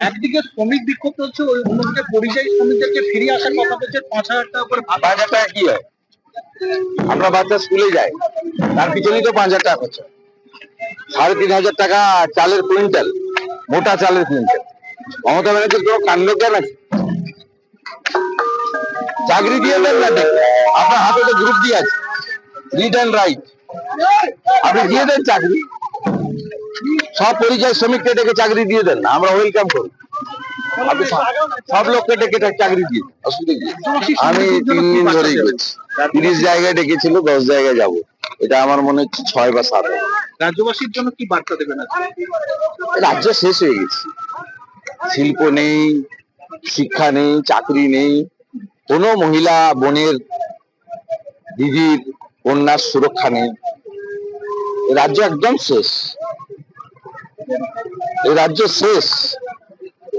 একদিকে শ্রমিক বিক্ষোভ চলছে, ওই অন্যদিকে পরিযায়ী শ্রমিকদেরকে ফিরিয়ে আসার কথা বলছে, পাঁচ হাজার টাকা করে পাঁচ হাজার টাকা কি হয়? আমরা বাচ্চা স্কুলে যাই, তার পিছনেই তো পাঁচ হাজার টাকা খরচা সাড়ে তিন হাজার টাকা চালের কুইন্টাল, মোটা চালের কুইন্টাল। মমতা ব্যানার্জির কোনো কাণ্ড জ্ঞান আছে? চাকরি দিয়ে দেন না। আপনার হাতে তো গ্রুপ দিয়ে আছে। রিড অ্যান্ড রাইট আপনি দিয়ে দেন চাকরি। সব পরিযায়ী শ্রমিককে ডেকে চাকরি দিয়ে দেন না আমরা ওয়েলকাম করি। সব- লোককে ডেকে চাকরি দিয়ে অসুবিধা কি? আমি তিন দিন ধরেই করছি তিরিশ জায়গায় ডেকেছিল দশ জায়গায় যাব। এটা আমার মনে হচ্ছে ছয় বা সাত। রাজ্যবাসীর জন্য কি বার্তা দেবেন রাজ্য শেষ হয়ে গেছে। শিল্প নেই শিক্ষা নেই চাকরি নেই। কোনো মহিলা বোনের দিদির কন্যার সুরক্ষা নেই। রাজ্য একদম শেষ। এই রাজ্য শেষ।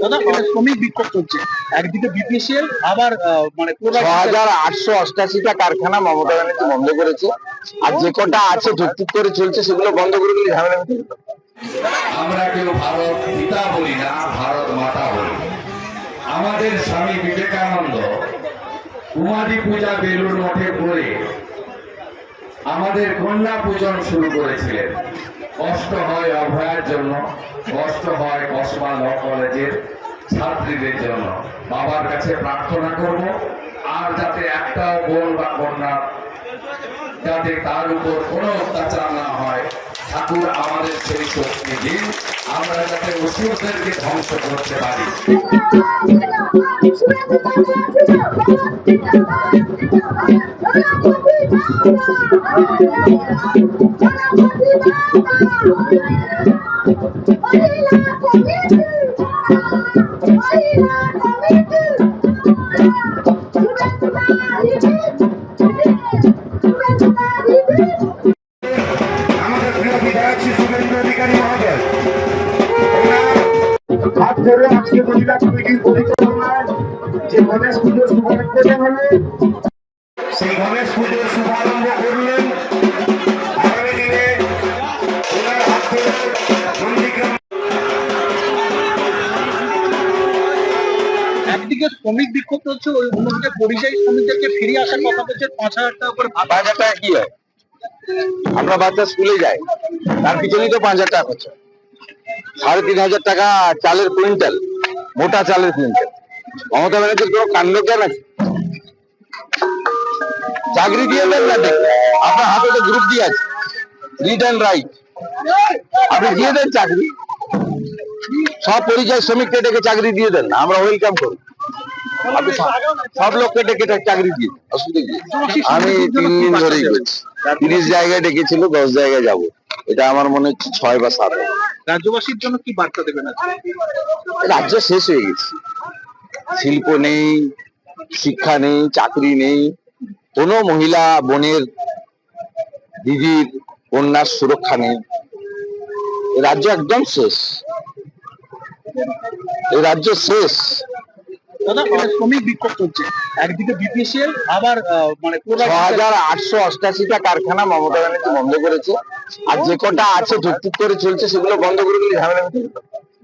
দাদা মানে শ্রমিক বিক্ষোভ চলছে। একদিকে বিপিএসএল আবার মানে ছ হাজার আটশো অষ্টাশিটা কারখানা মমতা ব্যানার্জি বন্ধ করেছে। আর যে কটা আছে টুকটুক করে চলছে সেগুলো বন্ধ করে দিলে ঝামেলা আমরা কেউ ভারত পিতা বলি না ভারত মাতা বলি। আমাদের স্বামী বিবেকানন্দ কুমারী পূজা বেলুর মঠে করে আমাদের কন্যা পূজন শুরু করেছিলেন। কষ্ট হয় অভয়ার জন্য, কষ্ট হয় কসমা ল কলেজের ছাত্রীদের জন্য। বাবার কাছে প্রার্থনা করব, আর যাতে একটাও বোন বা কন্যা যাতে তার উপর কোনো অত্যাচার না হয়, ঠাকুর আমাদের সেই শক্তি দিন। আমরা যাতে অসুরদেরকে ধ্বংস করতে পারি। আমাদের প্রিয় আজকে মহিলা কমিটির পরিচালনায় যে গণেশ পুজোর শুভারম্ভ হলো সেই গণেশ পুজোর শুভারম্ভ করলেন। আগামী দিনে একদিকে শ্রমিক বিক্ষোভ চলছে ওই অন্যদিকে পরিযায়ী শ্রমিকদেরকে ফিরিয়ে আসার কথা বলছে পাঁচ হাজার টাকা করে পাঁচ হাজার টাকা কি হয়? আমরা বাচ্চা স্কুলে যাই তার পিছনেই তো পাঁচ হাজার টাকা খরচা সাড়ে তিন হাজার টাকা চালের কুইন্টাল মোটা চালের কুইন্টাল। মমতা ব্যানার্জির কোনো কাণ্ড জ্ঞান আছে? চাকরি দিয়ে দেন না। আপনার হাতে তো গ্রুপ দিয়ে আছে। রিড অ্যান্ড রাইট আপনি দিয়ে দেন চাকরি। সব পরিযায়ী শ্রমিককে ডেকে চাকরি দিয়ে দেন আমরা ওয়েলকাম করি। আপনি সব- লোককে ডেকে চাকরি দিয়ে অসুবিধা কি? আমি তিন দিন ধরেই করছি তিরিশ জায়গায় ডেকেছিল দশ জায়গায় যাব। এটা আমার মনে হচ্ছে ছয় বা সাত। রাজ্যবাসীর জন্য কি বার্তা দেবেন? রাজ্য শেষ হয়ে গেছে। শিল্প নেই শিক্ষা নেই চাকরি নেই। কোনো মহিলা বোনের দিদির কন্যার সুরক্ষা নেই। রাজ্য একদম শেষ। এই রাজ্য শেষ। শ্রমিক বিক্ষোভ চলছে একদিকে বিপিএসএল আবার মানে ছ হাজার আটশো অষ্টাশিটা কারখানা মমতা ব্যানার্জি বন্ধ করেছে। আর যে কটা আছে টুকটুক করে চলছে সেগুলো বন্ধ করে দিলে ঝামেলা।